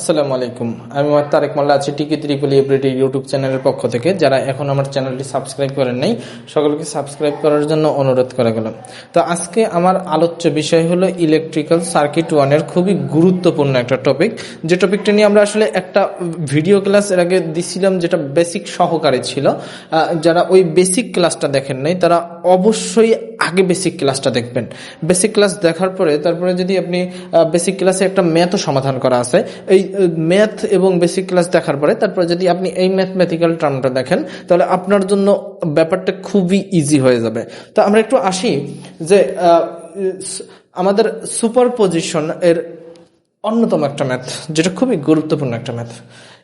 আসসালামু আলাইকুম। আমি আমার তারেক মোল্লা আছি টিকি ত্রিপলি এভরিডে ইউটিউব চ্যানেলের পক্ষ থেকে। যারা এখন আমার চ্যানেলটি সাবস্ক্রাইব করেন নাই, সকলকে সাবস্ক্রাইব করার জন্য অনুরোধ করা গেল তো আজকে আমার আলোচ্য বিষয় হলো ইলেকট্রিক্যাল সার্কিট ওয়ানের খুবই গুরুত্বপূর্ণ একটা টপিক যে টপিকটা নিয়ে আমরা আসলে একটা ভিডিও ক্লাস এর আগে দিছিলাম, যেটা বেসিক সহকারে ছিল। যারা ওই বেসিক ক্লাসটা দেখেন নাই, তারা অবশ্যই আগে বেসিক ক্লাসটা দেখবেন। বেসিক ক্লাস দেখার পরে, তারপরে যদি আপনি বেসিক ক্লাসে একটা ম্যাথও সমাধান করা আছে, এই ম্যাথ এবং বেসিক ক্লাস দেখার পরে, তারপরে যদি আপনি এই ম্যাথমেটিক্যাল টার্মটা দেখেন, তাহলে আপনার জন্য ব্যাপারটা খুবই ইজি হয়ে যাবে। তো আমরা একটু আসি যে আমাদের সুপার পজিশন এর অন্যতম একটা ম্যাথ যেটা খুবই গুরুত্বপূর্ণ একটা ম্যাথ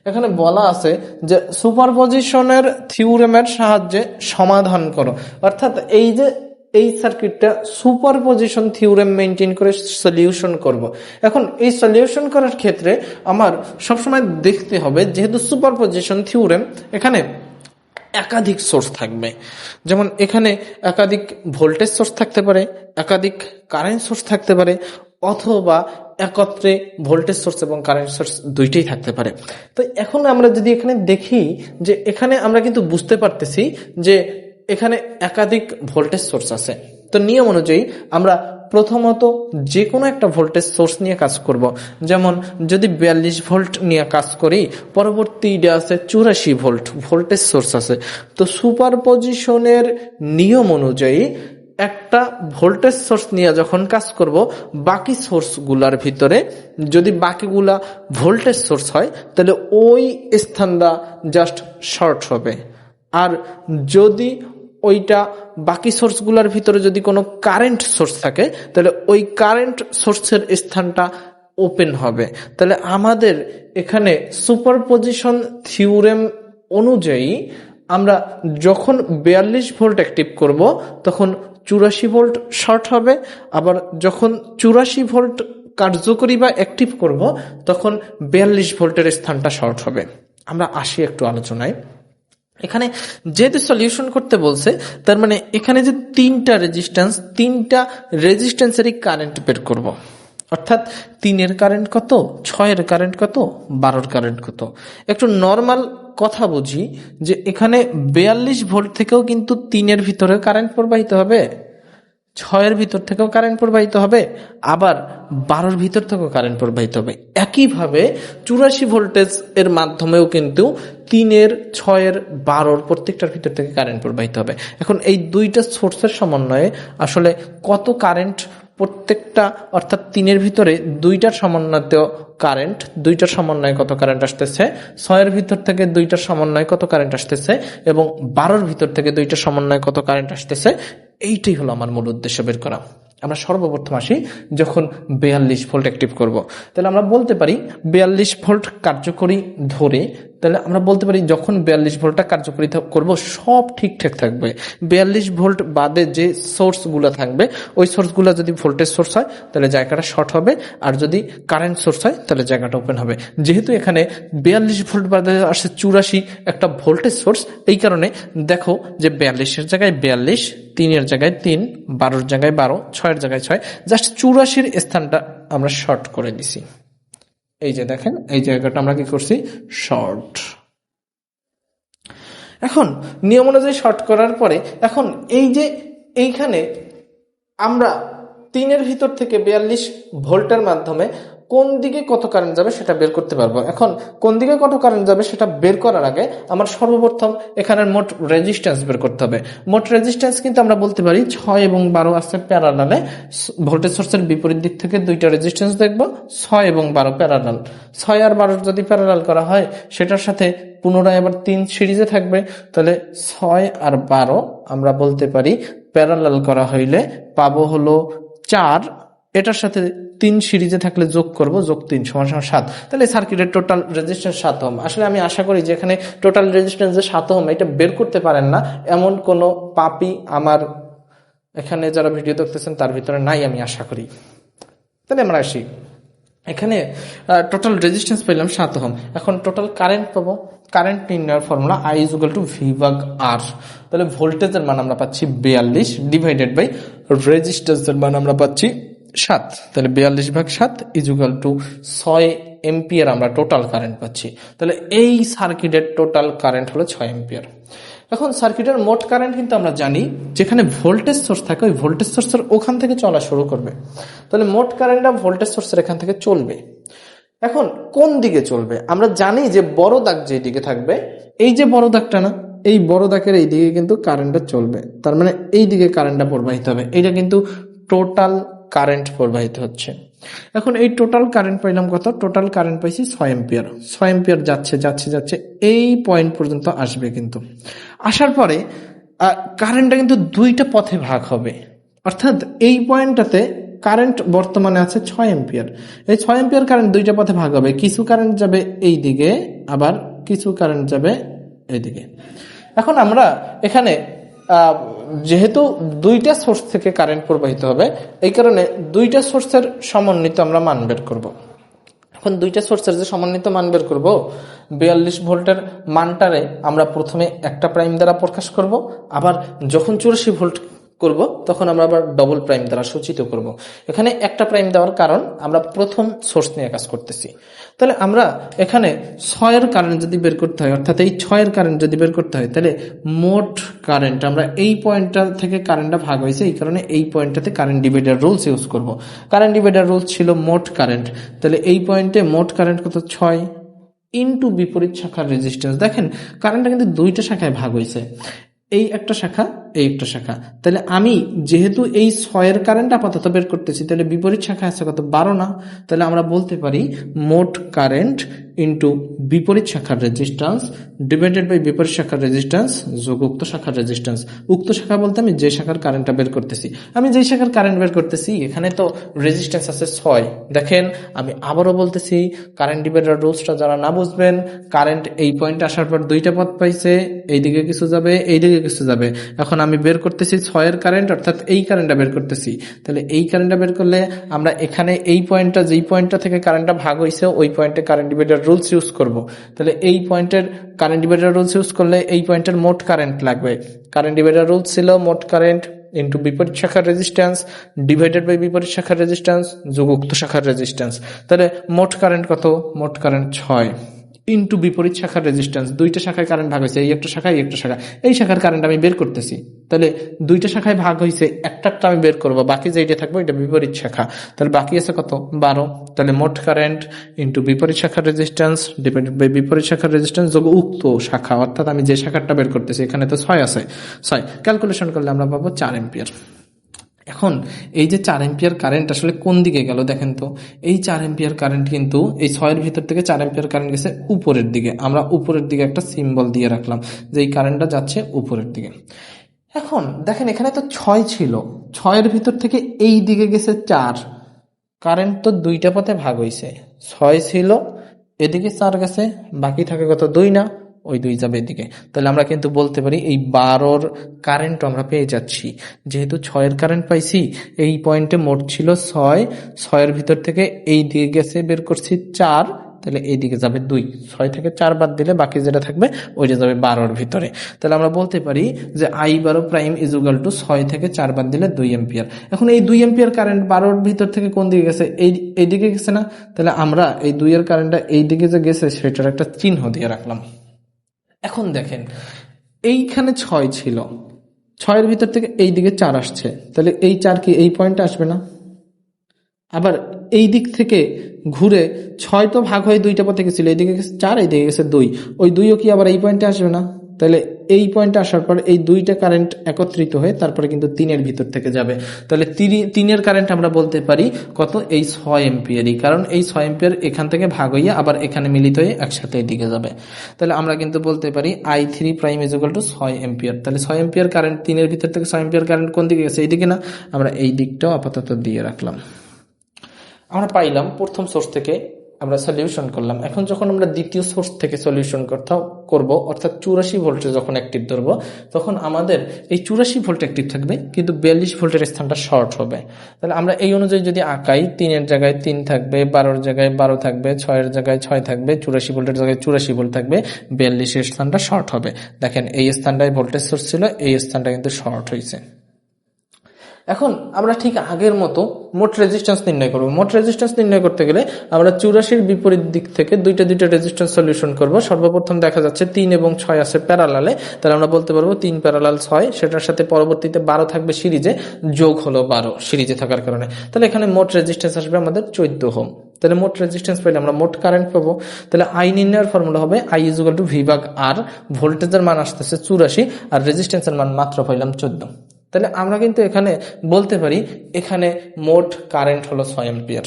এখানে বলা আছে যে সুপারপজিশনের থিওরেমের সাহায্যে সমাধান করো। অর্থাৎ এই যে এই সার্কিটটা সুপার পজিশন থিওরেম মেনটেন করে সলিউশন করব। এখন এই সলিউশন করার ক্ষেত্রে আমার সবসময় দেখতে হবে যেহেতু সুপার পজিশন থিওরেম এখানে একাধিক সোর্স থাকবে যেমন এখানে একাধিক ভোল্টেজ সোর্স থাকতে পারে, একাধিক কারেন্ট সোর্স থাকতে পারে, অথবা একত্রে ভোল্টেজ সোর্স এবং কারেন্ট সোর্স দুইটাই থাকতে পারে তো এখন আমরা যদি এখানে দেখি যে এখানে আমরা কিন্তু বুঝতে পারতেছি যে এখানে একাধিক ভোল্টেজ সোর্স আছে। তো নিয়ম অনুযায়ী আমরা প্রথমত যে কোনো একটা ভোল্টেজ সোর্স নিয়ে কাজ করব। যেমন যদি বিয়াল্লিশ ভোল্ট নিয়ে কাজ করি, পরবর্তী আছে চুরাশি ভোল্ট ভোল্টেজ সোর্স আছে। তো সুপার পজিশনের নিয়ম অনুযায়ী একটা ভোল্টেজ সোর্স নিয়ে যখন কাজ করব, বাকি সোর্সগুলার ভিতরে যদি বাকিগুলা ভোল্টেজ সোর্স হয়, তাহলে ওই স্থানটা জাস্ট শর্ট হবে। আর যদি ওইটা বাকি সোর্সগুলোর ভিতরে যদি কোনো কারেন্ট সোর্স থাকে, তাহলে ওই কারেন্ট সোর্সের স্থানটা ওপেন হবে। তাহলে আমাদের এখানে সুপারপজিশন থিওরেম অনুযায়ী আমরা যখন বিয়াল্লিশ ভোল্ট অ্যাক্টিভ করব, তখন চুরাশি ভোল্ট শর্ট হবে। আবার যখন চুরাশি ভোল্ট কার্যকরী বা অ্যাক্টিভ করব, তখন বিয়াল্লিশ ভোল্টের স্থানটা শর্ট হবে। আমরা আসি একটু আলোচনায়। এখানে যেহেতু সলিউশন করতে বলছে, তার মানে এখানে যে তিনটা রেজিস্ট্যান্স তিনটা রেজিস্ট্যান্সেরই কারেন্ট বের করব। অর্থাৎ তিনের কারেন্ট কত? ছয়ের কারেন্ট কত? বারোর কারেন্ট কত? একটু নর্মাল কথা বুঝি, যে এখানে বেয়াল্লিশ ভোল্ট থেকেও কিন্তু তিনের ভিতরে কারেন্ট প্রবাহিত হবে, ছয়ের ভিতর থেকেও কারেন্ট প্রবাহিত হবে, আবার বারোর ভিতর থেকেও কারেন্ট প্রবাহিত হবে। একইভাবে চুরাশি ভোল্টেজ এর মাধ্যমেও কিন্তু তিনের, ছয়ের, বারোর প্রত্যেকটার ভিতর থেকে কারেন্ট প্রবাহিত হবে এখন এই দুইটা সোর্সের সমন্বয়ে আসলে কত কারেন্ট প্রত্যেকটা, অর্থাৎ তিনের ভিতরে দুইটার সমন্বয়তেও কারেন্ট দুইটার সমন্বয়ে কত কারেন্ট আসতেছে, ছয়ের ভিতর থেকে দুইটার সমন্বয়ে কত কারেন্ট আসতেছে, এবং বারোর ভিতর থেকে দুইটার সমন্বয়ে কত কারেন্ট আসতেছে, এইটাই হলো আমার মূল উদ্দেশ্য বের করা আমরা সর্বপ্রথম আসি যখন বেয়াল্লিশ ভোল্ট অ্যাক্টিভ করব। তাহলে আমরা বলতে পারি বেয়াল্লিশ ভোল্ট কার্যকরী ধরে তাহলে আমরা বলতে পারি যখন বিয়াল্লিশ ভোল্টটা কার্যকরী করব, সব ঠিকঠাক থাকবে। বিয়াল্লিশ ভোল্ট বাদে যে সোর্সগুলো থাকবে, ওই সোর্সগুলো যদি ভোল্টেজ সোর্স হয়, তাহলে জায়গাটা শর্ট হবে। আর যদি কারেন্ট সোর্স হয়, তাহলে জায়গাটা ওপেন হবে। যেহেতু এখানে বিয়াল্লিশ ভোল্ট বাদে আসছে চুরাশি একটা ভোল্টেজ সোর্স, এই কারণে দেখো যে বিয়াল্লিশের জায়গায় বিয়াল্লিশ, তিনের জায়গায় তিন, বারোর জায়গায় বারো, ছয়ের জায়গায় ছয়, জাস্ট চুরাশির স্থানটা আমরা শর্ট করে দিছি। এই যে দেখেন, এই জায়গাটা আমরা কি করছি? শর্ট এখন, নিয়ম অনুযায়ী শর্ট করার পরে, এখন এই যে এইখানে আমরা তিনের ভিতর থেকে বিয়াল্লিশ ভোল্টের মাধ্যমে কোন দিকে কত কারেন্ট যাবে সেটা বের করতে পারব। এখন কোন দিকে কত কারেন্ট যাবে সেটা বের করার আগে আমার সর্বপ্রথম এখানের মোট রেজিস্ট্যান্স বের করতে হবে। মোট রেজিস্ট্যান্স কিন্তু আমরা বলতে পারি ছয় এবং বারো আছে প্যারালালে ভোল্টেজ সোর্সের বিপরীত দিক থেকে দুইটা রেজিস্ট্যান্স দেখব, ছয় এবং বারো প্যারালাল ছয় আর বারো যদি প্যারালাল করা হয়, সেটার সাথে পুনরায় আবার তিন সিরিজে থাকবে। তাহলে ছয় আর বারো আমরা বলতে পারি প্যারালাল করা হইলে পাবো হলো চার এটার সাথে তিন সিরিজে থাকলে যোগ করব, যোগ তিন, সমান সমান সাত। তাহলে সার্কিটের টোটাল রেজিস্ট্যান্স সাত ওহম আসলে আমি আশা করি যে এখানে টোটাল রেজিস্ট্যান্স যে সাত ওহম এটা বের করতে পারেন না। এমন কোনো পাপি আমার এখানে যারা ভিডিও দেখতেছেন, তার ভিতরে নাই আমি আশা করি। তাহলে আমরা আসি। এখানে টোটাল রেজিস্ট্যান্স পেলাম সাত ওহম এখন টোটাল কারেন্ট পাবো। কারেন্ট নির্ণয়ের formula I is to V ভাগ আর তাহলে ভোল্টেজের মান আমরা পাচ্ছি বিয়াল্লিশ ডিভাইডেড বাই রেজিস্ট্যান্সের মান আমরা পাচ্ছি সাত, তাহলে বিয়াল্লিশ ভাগ সাত ইজুগাল টু ছয় এম্পিয়ার আমরা টোটাল কারেন্ট পাচ্ছি। তাহলে এই সার্কিটের টোটাল কারেন্ট হলো ছয় এম্পিয়ার এখন সার্কিটের মোট কারেন্ট কিন্তু আমরা জানি, যেখানে ভোল্টেজ সোর্স থাকে, ওই ভোল্টেজ সোর্সের ওখান থেকে চলা শুরু করবে। তাহলে মোট কারেন্টটা ভোল্টেজ সোর্সের এখান থেকে চলবে। এখন কোন দিকে চলবে? আমরা জানি যে বড় দাগ যে দিকে থাকবে, এই যে বড় দাগটা না, এই বড় দাগের এই দিকে কিন্তু কারেন্টটা চলবে। তার মানে এই দিকে কারেন্টটা প্রবাহিত হবে। এটা কিন্তু টোটাল কারেন্ট প্রবাহিত হচ্ছে। এখন এই টোটাল কারেন্ট পাইলাম কত? টোটাল কারেন্ট পাইছি ছয় এম্পিয়ার ছয় এম্পিয়ার যাচ্ছে যাচ্ছে যাচ্ছে, এই পয়েন্ট পর্যন্ত আসবে কিন্তু। আসার পরে কারেন্টটা কিন্তু দুইটা পথে ভাগ হবে। অর্থাৎ এই পয়েন্টটাতে কারেন্ট বর্তমানে আছে ছয় এম্পিয়ার এই ছয় এম্পিয়ার কারেন্ট দুইটা পথে ভাগ হবে। কিছু কারেন্ট যাবে এই দিকে, আবার কিছু কারেন্ট যাবে এইদিকে এখন আমরা এখানে যেহেতু দুইটা সোর্স থেকে কারেন্ট প্রবাহিত হবে, এই কারণে দুইটা সোর্সের সমন্বিত আমরা মান বের করব। এখন দুইটা সোর্সের যে সমন্বিত মান বের করব, বিয়াল্লিশ ভোল্টের মানটারে আমরা প্রথমে একটা প্রাইম দ্বারা প্রকাশ করব, আবার যখন চুরাশি ভোল্ট করব, তখন আমরা আবার ডবল প্রাইম দ্বারা সূচিত করব। এখানে একটা প্রাইম দেওয়ার কারণ, আমরা প্রথম সোর্স নিয়ে কাজ করতেছি। তাহলে আমরা এখানে ছয়ের কারেন্ট যদি বের করতে হয়, অর্থাৎ এই ছয়ের কারেন্ট যদি বের করতে হয়, তাহলে মোট কারেন্ট আমরা এই পয়েন্টটা থেকে কারেন্টটা ভাগ হয়েছে, এই কারণে এই পয়েন্টটাতে কারেন্ট ডিভাইডার রুলস ইউজ করব। কারেন্ট ডিভাইডার রুলস ছিল মোট কারেন্ট তাহলে এই পয়েন্টে মোট কারেন্ট কত? ছয় ইনটু বিপরীত শাখার রেজিস্ট্যান্স দেখেন কারেন্টটা কিন্তু দুইটা শাখায় ভাগ হয়েছে। এই একটা শাখা এই একটা শাখা। তাহলে আমি যেহেতু এই ছয়ের কারেন্ট আপাতত বের করতেছি, তাহলে বিপরীত শাখা আছে কত? বারো না। তাহলে আমরা বলতে পারি মোট কারেন্ট ইন্টু বিপরীত শাখার রেজিস্ট্যান্স ডিভাইডেড বাই বিপরীত শাখার রেজিস্ট্যান্স যোগ উক্ত শাখার রেজিস্ট্যান্স উক্ত শাখা বলতে আমি যে শাখার কারেন্টটা বের করতেছি। আমি যেই শাখার কারেন্ট বের করতেছি, এখানে তো রেজিস্ট্যান্স আছে ছয়। দেখেন, আমি আবারও বলতেছি কারেন্ট ডিভাইডার রুলসটা যারা না বুঝবেন কারেন্ট এই পয়েন্টে আসার পর দুইটা পথ পাইছে, এইদিকে কিছু যাবে, এইদিকে কিছু যাবে। এখন আমি বের করতেছি ছয়ের কারেন্ট অর্থাৎ এই কারেন্টটা বের করতেছি। তাহলে এই কারেন্টটা বের করলে আমরা এখানে এই পয়েন্টটা যেই পয়েন্টটা থেকে কারেন্টটা ভাগ হয়েছে ওই পয়েন্টে কারেন্ট ডিভাইডার রুলস ইউজ করব। তাহলে এই পয়েন্টের কারেন্ট ডিভাইডার রুলস ইউজ করলে এই পয়েন্টের মোট কারেন্ট লাগবে। কারেন্ট ডিভাইডার রুলস ছিল মোট কারেন্ট ইন্টু বিপরীত শাখার রেজিস্ট্যান্স ডিভাইডেড বাই বিপরীত শাখার রেজিস্ট্যান্স যোগ উক্ত শাখার রেজিস্ট্যান্স তাহলে মোট কারেন্ট কত? মোট কারেন্ট ছয়। ইন্টু বিপরীত শাখার রেজিস্ট্যান্স দুইটা শাখায় কারেন্ট ভাগ হয়েছে, এই একটা শাখায় একটা শাখা এই শাখার কারেন্ট আমি বের করতেছি। তাহলে দুইটা শাখায় ভাগ হয়েছে, একটা একটা আমি বের করব। বাকি যেইটা থাকব এটা বিপরীত শাখা। তাহলে বাকি আছে কত? বারো। তাহলে মোট কারেন্ট ইন্টু বিপরীত শাখার রেজিস্ট্যান্স ডিপেন্ডেড বাই বিপরীত শাখার রেজিস্ট্যান্স যোগ উক্ত শাখা। অর্থাৎ আমি যে শাখাটা বের করতেছি, এখানে তো ছয় আছে। ছয়। ক্যালকুলেশন করলে আমরা পাবো চার এম্পিয়ার এখন এই যে চার এম্পিয়ার কারেন্ট আসলে কোন দিকে গেল দেখেন তো? এই চার এম্পিয়ার কারেন্ট কিন্তু এই ছয়ের ভিতর থেকে চার এম্পিয়ার কারেন্ট গেছে উপরের দিকে। আমরা উপরের দিকে একটা সিম্বল দিয়ে রাখলাম যে এই কারেন্টটা যাচ্ছে উপরের দিকে। এখন দেখেন এখানে তো ছয় ছিল। ছয়ের ভিতর থেকে এই দিকে গেছে চার। কারেন্ট তো দুইটা পথে ভাগ হইছে। ছয় ছিল, এদিকে চার গেছে, বাকি থাকে কত দুই না? ওই দুই যাবে এদিকে তাহলে আমরা কিন্তু বলতে পারি এই বারোর কারেন্ট আমরা পেয়ে যাচ্ছি। যেহেতু ছয়ের কারেন্ট পাইছি, এই পয়েন্টে মোট ছিল ছয়। ছয়ের ভিতর থেকে এই দিকে গেছে বের করছি চার, তাহলে এই দিকে যাবে দুই। ছয় থেকে চার বাদ দিলে বাকি যেটা থাকবে ওইটা যাবে বারোর ভিতরে। তাহলে আমরা বলতে পারি যে আই বারো প্রাইম ইজুগাল টু ছয় থেকে চার বাদ দিলে দুই এম্পিয়ার এখন এই দুই এম্পিয়ার কারেন্ট বারোর ভিতর থেকে কোন দিকে গেছে? এই এই দিকে গেছে না? তাহলে আমরা এই দুইয়ের কারেন্টটা এই দিকে যে গেছে, সেটার একটা চিহ্ন দিয়ে রাখলাম। এখন দেখেন। এইখানে ছয় ছিল। ছয়ের ভিতর থেকে এই দিকে চার আসছে। তাহলে এই চার কি এই পয়েন্টে আসবে না? আবার এই দিক থেকে ঘুরে ছয় তো ভাগ হয়ে দুইটা পথে গেছিল এইদিকে গেছে চার এই দিকে গেছে দুই। ওই দুইও কি আবার এই পয়েন্টে আসবে না? তাহলে এই পয়েন্টে আসার পর এই দুইটা কারেন্ট একত্রিত হয়ে তারপরে কিন্তু তিনের ভিতর থেকে যাবে। তাহলে তিনের কারেন্ট আমরা বলতে পারি কত? এই ছয় এম্পিয়ারই কারণ এই ছয় এম্পিয়ার এখান থেকে ভাগ হইয়া আবার এখানে মিলিত হয়ে একসাথে এদিকে যাবে। তাহলে আমরা কিন্তু বলতে পারি I three prime equal to ছয় এম্পিয়ার তাহলে ছয় এম্পিয়ার কারেন্ট তিনের ভিতর থেকে ছয় এম্পিয়ার কারেন্ট কোন দিকে গেছে? এইদিকে না? আমরা এই দিকটাও আপাতত দিয়ে রাখলাম। আমরা পাইলাম প্রথম সোর্স থেকে আমরা সলিউশন করলাম। এখন যখন আমরা দ্বিতীয় সোর্স থেকে সলিউশন করব, অর্থাৎ চুরাশি ভোল্টে যখন অ্যাক্টিভ ধরবো, তখন আমাদের এই চুরাশি ভোল্ট অ্যাক্টিভ থাকবে, কিন্তু বিয়াল্লিশ ভোল্টের স্থানটা শর্ট হবে। তাহলে আমরা এই অনুযায়ী যদি আঁকাই, তিনের জায়গায় তিন থাকবে, বারোর জায়গায় বারো থাকবে, ছয়ের জায়গায় ছয় থাকবে, চুরাশি ভোল্টের জায়গায় চুরাশি ভোল্ট থাকবে, বিয়াল্লিশের স্থানটা শর্ট হবে। দেখেন, এই স্থানটায় ভোল্টেজ সোর্স ছিল, এই স্থানটা কিন্তু শর্ট হয়েছে এখন আমরা ঠিক আগের মতো মোট রেজিস্ট্যান্স নির্ণয় করব। মোট রেজিস্ট্যান্স নির্ণয় করতে গেলে আমরা চুরাশির বিপরীত দিক থেকে দুইটা দুইটা রেজিস্ট্যান্স সলিউশন করব। সর্বপ্রথম দেখা যাচ্ছে তিন এবং ছয় আছে প্যারালালে তাহলে আমরা বলতে পারব তিন প্যারালাল ছয়। সেটার সাথে পরবর্তীতে বারো থাকবে সিরিজে। যোগ হলো বারো সিরিজে থাকার কারণে। তাহলে এখানে মোট রেজিস্ট্যান্স আসবে আমাদের চোদ্দ হোম তাহলে মোট রেজিস্ট্যান্স পাইলে আমরা মোট কারেন্ট পাবো। তাহলে আই নির্ণয়ের ফর্মুলা হবে আই ইজুগাল টু ভি ভাগ আর ভোল্টেজের মান আসতেছে চুরাশি আর রেজিস্ট্যান্সের মান মাত্র পাইলাম চোদ্দ। তাহলে আমরা কিন্তু এখানে বলতে পারি, এখানে মোট কারেন্ট হলো ছয় এম্পিয়ার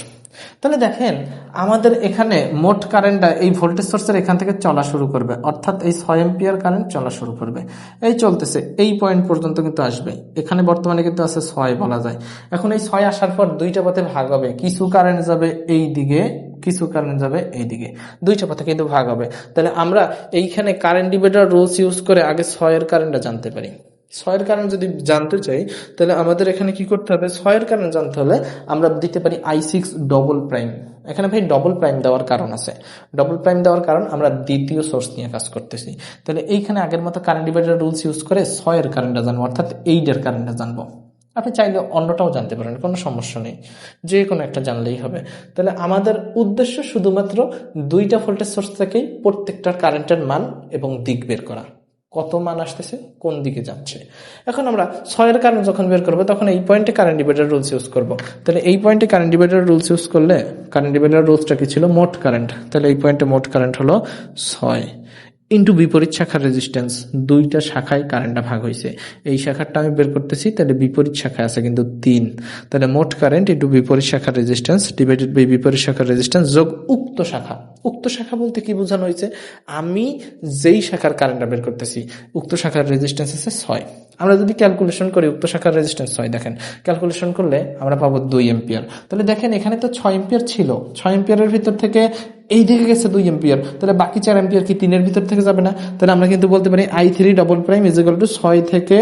তাহলে দেখেন, আমাদের এখানে মোট কারেন্টটা এই ভোল্টেজ সোর্সের এখান থেকে চলা শুরু করবে। অর্থাৎ এই ছয় এম্পিয়ার কারেন্ট চলা শুরু করবে। এই চলতেছে, এই পয়েন্ট পর্যন্ত কিন্তু আসবে। এখানে বর্তমানে কিন্তু আছে ছয় বলা যায়। এখন এই ছয় আসার পর দুইটা পথে ভাগ হবে। কিছু কারেন্ট যাবে এই দিকে, কিছু কারেন্ট যাবে এই দিকে। দুইটা পথে কিন্তু ভাগ হবে। তাহলে আমরা এইখানে কারেন্ট ডিভাইডার রুলস ইউজ করে আগে ছয়ের কারেন্টটা জানতে পারি। ছয়ের কারণ যদি জানতে চাই, তাহলে আমাদের এখানে কি করতে হবে? ছয়ের কারণ জানতে হলে আমরা দিতে পারি আই সিক্স ডবল প্রাইম এখানে ভাই ডবল প্রাইম দেওয়ার কারণ আছে। ডবল প্রাইম দেওয়ার কারণ আমরা দ্বিতীয় সোর্স নিয়ে কাজ করতেছি। তাহলে এইখানে আগের মতো কারেন্ট ডিভাইডার রুলস ইউজ করে ছয়ের কারেন্টটা জানব, অর্থাৎ এইটের কারেন্টটা জানব। আপনি চাইলে অন্যটাও জানতে পারেন, কোনো সমস্যা নেই। যে কোনো একটা জানলেই হবে। তাহলে আমাদের উদ্দেশ্য শুধুমাত্র দুইটা ভোল্টেজ সোর্স থেকেই প্রত্যেকটার কারেন্টের মান এবং দিক বের করা। কত মান আসতেছে, কোন দিকে যাচ্ছে। এখন আমরা ছয়ের কারণ যখন বের করব, তখন এই পয়েন্টে কারেন্ট ডিভাইডার রুলস ইউজ করব। তাহলে এই পয়েন্টে কারেন্ট ডিভাইডার রুলস ইউজ করলে কারেন্ট ডিভাইডার রুলসটা কি ছিল? মোট কারেন্ট তাহলে এই পয়েন্টে মোট কারেন্ট হলো ছয়। ইন্টু বিপরীত শাখার রেজিস্ট্যান্স দুইটা শাখায় কারেন্টটা ভাগ হয়েছে। এই শাখারটা আমি বের করতেছি, তাহলে বিপরীত শাখায় আছে কিন্তু তিন। তাহলে মোট কারেন্ট ইন্টু বিপরীত শাখার রেজিস্ট্যান্স ডিভাইডেড বাই বিপরীত শাখার রেজিস্ট্যান্স যোগ উক্ত শাখা। উক্ত শাখা বলতে কি বোঝানো হয়েছে? আমি যেই শাখার কারেন্টটা বের করতেছি, উক্ত শাখার রেজিস্ট্যান্স আছে ছয়। আমরা যদি ক্যালকুলেশন করি, উক্ত শাখার রেজিস্ট্যান্স ছয়, দেখেন। ক্যালকুলেশন করলে আমরা পাবো দুই এম্পিয়ার তাহলে দেখেন, এখানে তো ছয় এম্পিয়ার ছিল। ছয় এম্পিয়ারের ভিতর থেকে এই দিকে গেছে দুই এম্পিয়ার তাহলে বাকি চার এম্পিয়ার কি তিনের ভিতর থেকে যাবে না? তাহলে আমরা কিন্তু বলতে পারি I three double prime equal to ছয় থেকে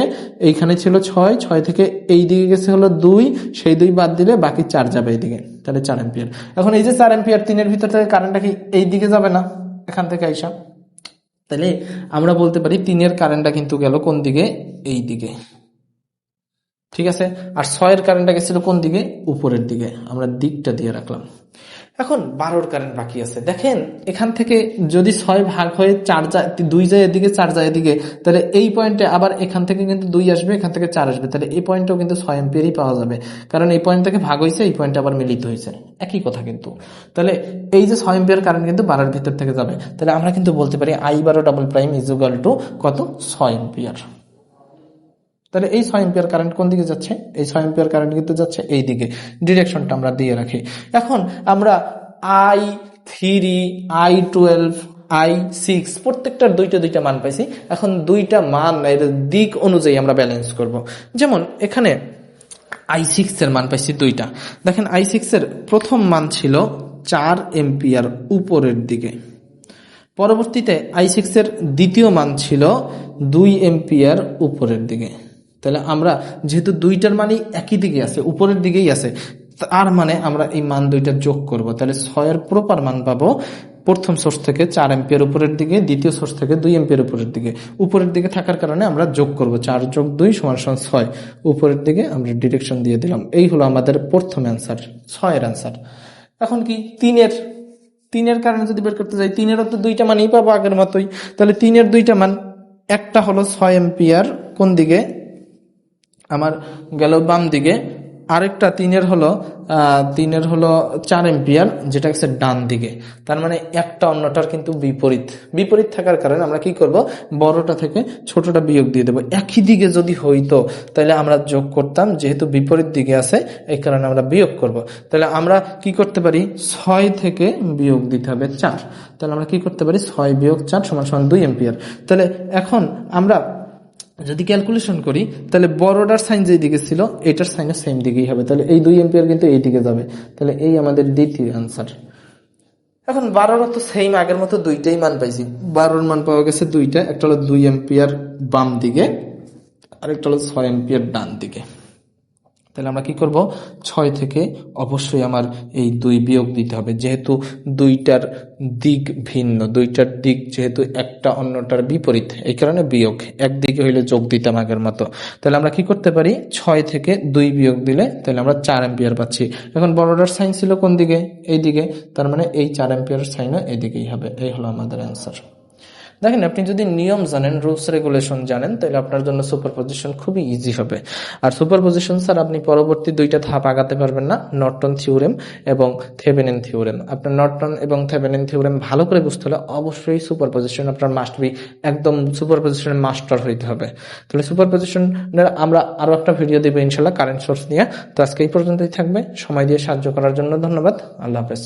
এইখানে ছিল ছয় ছয় থেকে এই দিকে গেছে হলো দুই, সেই দুই বাদ দিলে বাকি চার যাবে এইদিকে, তাহলে চার এম্পিয়ার এখন এই যে চার এম্পিয়ার তিনের ভিতর থেকে কারেন্টটা কি এই দিকে যাবে না? এখান থেকে আইসা। তাহলে আমরা বলতে পারি তিনের কারেন্টটা কিন্তু গেল কোন দিকে? এই দিকে ঠিক আছে? আর ছয়ের কারেন্টটা গেছিল কোন দিকে? উপরের দিকে। আমরা দিকটা দিয়ে রাখলাম। এখন বারোর কারেন্ট বাকি আছে। দেখেন, এখান থেকে যদি ছয় ভাগ হয়ে চার দুই যায় এদিকে, চার যায় এদিকে, তাহলে এই পয়েন্টে আবার এখান থেকে কিন্তু দুই আসবে, এখান থেকে চার আসবে। তাহলে এই পয়েন্টও কিন্তু ছয় এম্পিয়ারই পাওয়া যাবে। কারণ এই পয়েন্ট থেকে ভাগ হয়েছে, এই পয়েন্টে আবার মিলিত হয়েছে। একই কথা কিন্তু। তাহলে এই যে ছয় এম্পিয়ার কারেন্ট কিন্তু বারোর ভিতর থেকে যাবে। তাহলে আমরা কিন্তু বলতে পারি আই বারো ডাবল প্রাইম ইজুগাল টু কত? ছয় এম্পিয়ার তাহলে এই ছয় এম্পিয়ার কারেন্ট কোন দিকে যাচ্ছে? এই ছয় এম্পিয়ার কারেন্ট কিন্তু যাচ্ছে এই দিকে। ডিরেকশনটা আমরা দিয়ে রাখি। এখন আমরা I three I twelve I six প্রত্যেকটার দুইটা দুইটা মান পাইছি। এখন দুইটা মান, এর দিক অনুযায়ী আমরা ব্যালেন্স করব। যেমন এখানে আই সিক্স এর মান পাইছি দুইটা। দেখেন আই সিক্স এর প্রথম মান ছিল চার এম্পিয়ার উপরের দিকে। পরবর্তীতে আই সিক্স এর দ্বিতীয় মান ছিল দুই এম্পিয়ার উপরের দিকে। তাহলে আমরা যেহেতু দুইটার মানই একই দিকে আছে, উপরের দিকেই আছে, তার মানে আমরা এই মান দুইটা যোগ করব। তাহলে ছয়ের প্রপার মান পাবো প্রথম সোর্স থেকে চার এম্পিয়ার উপরের দিকে, দ্বিতীয় সোর্স থেকে দুই এম্পিয়ার উপরের দিকে। উপরের দিকে থাকার কারণে আমরা যোগ করব চার যোগ দুই সমান সমান ছয়। উপরের দিকে আমরা ডিরেকশন দিয়ে দিলাম। এই হলো আমাদের প্রথম অ্যান্সার ছয়ের অ্যান্সার এখন কি তিনের তিনের কারণে যদি বের করতে যাই, তিনেরও তো দুইটা মানই পাবো আগের মতোই। তাহলে তিনের দুইটা মান, একটা হলো ছয় এম্পিয়ার কোন দিকে? আমার গেল বাম দিকে। আরেকটা তিনের হলো তিনের হলো চার এম্পিয়ার, যেটা হচ্ছে ডান দিকে। তার মানে একটা অন্যটার কিন্তু বিপরীত। বিপরীত থাকার কারণে আমরা কি করব? বড়টা থেকে ছোটটা বিয়োগ দিয়ে দেবো। একই দিকে যদি হইতো, তাহলে আমরা যোগ করতাম, যেহেতু বিপরীত দিকে আছে, এই কারণে আমরা বিয়োগ করব। তাহলে আমরা কি করতে পারি? ছয় থেকে বিয়োগ দিতে হবে চার। তাহলে আমরা কি করতে পারি? ছয় বিয়োগ চার সমান সমান দুই এম্পিয়ার। তাহলে এখন আমরা যদি ক্যালকুলেশন করি, তাহলে বড়টার সাইন যেই দিকে ছিল, এটার সাইনও সেম দিকেই হবে। তাহলে এই দুই এম্পিয়ার কিন্তু এই দিকে যাবে। তাহলে এই আমাদের দ্বিতীয় অ্যান্সার এখন বারোর তো সেম আগের মতো দুইটাই মান পাইছি। বারোর মান পাওয়া গেছে দুইটা, একটা হলো দুই এম্পিয়ার বাম দিকে, আরেকটা হলো ছয় এম্পিয়ার ডান দিকে। তাহলে আমরা কি করব? ছয় থেকে অবশ্যই আমার এই দুই বিয়োগ দিতে হবে। যেহেতু দুইটার দিক ভিন্ন, দুইটার দিক যেহেতু একটা অন্যটার বিপরীত, এই কারণে বিয়োগ একদিকে হইলে যোগ দিতাম আগের মতো। তাহলে আমরা কি করতে পারি? ছয় থেকে দুই বিয়োগ দিলে তাহলে আমরা চার অ্যাম্পিয়ার পাচ্ছি। এখন বড়টার সাইন ছিল কোন দিকে? এই দিকে। তার মানে এই চার অ্যাম্পিয়ার সাইনও এদিকেই হবে। এই হলো আমাদের অ্যান্সার দেখেন, আপনি যদি নিয়ম জানেন রুলস রেগুলেশন জানেন, তাহলে আপনার জন্য সুপার পজিশন খুবই ইজি হবে। আর সুপার পজিশন স্যার, আপনি পরবর্তী দুইটা ধাপ আগাতে পারবেন না নর্টন থিওরেম এবং থেভেনিন থিওরেম আপনার নর্টন এবং থেভেনিন থিওরেম ভালো করে বুঝতে হলে অবশ্যই সুপার পজিশন আপনার মাস্ট বি একদম সুপার পজিশনের মাস্টার হইতে হবে। তাহলে সুপার পজিশনের আমরা আরও একটা ভিডিও দিব ইনশাল্লাহ কারেন্ট সোর্স নিয়ে। তো আজকে এই পর্যন্তই থাকবে। সময় দিয়ে সাহায্য করার জন্য ধন্যবাদ। আল্লাহ হাফেজ।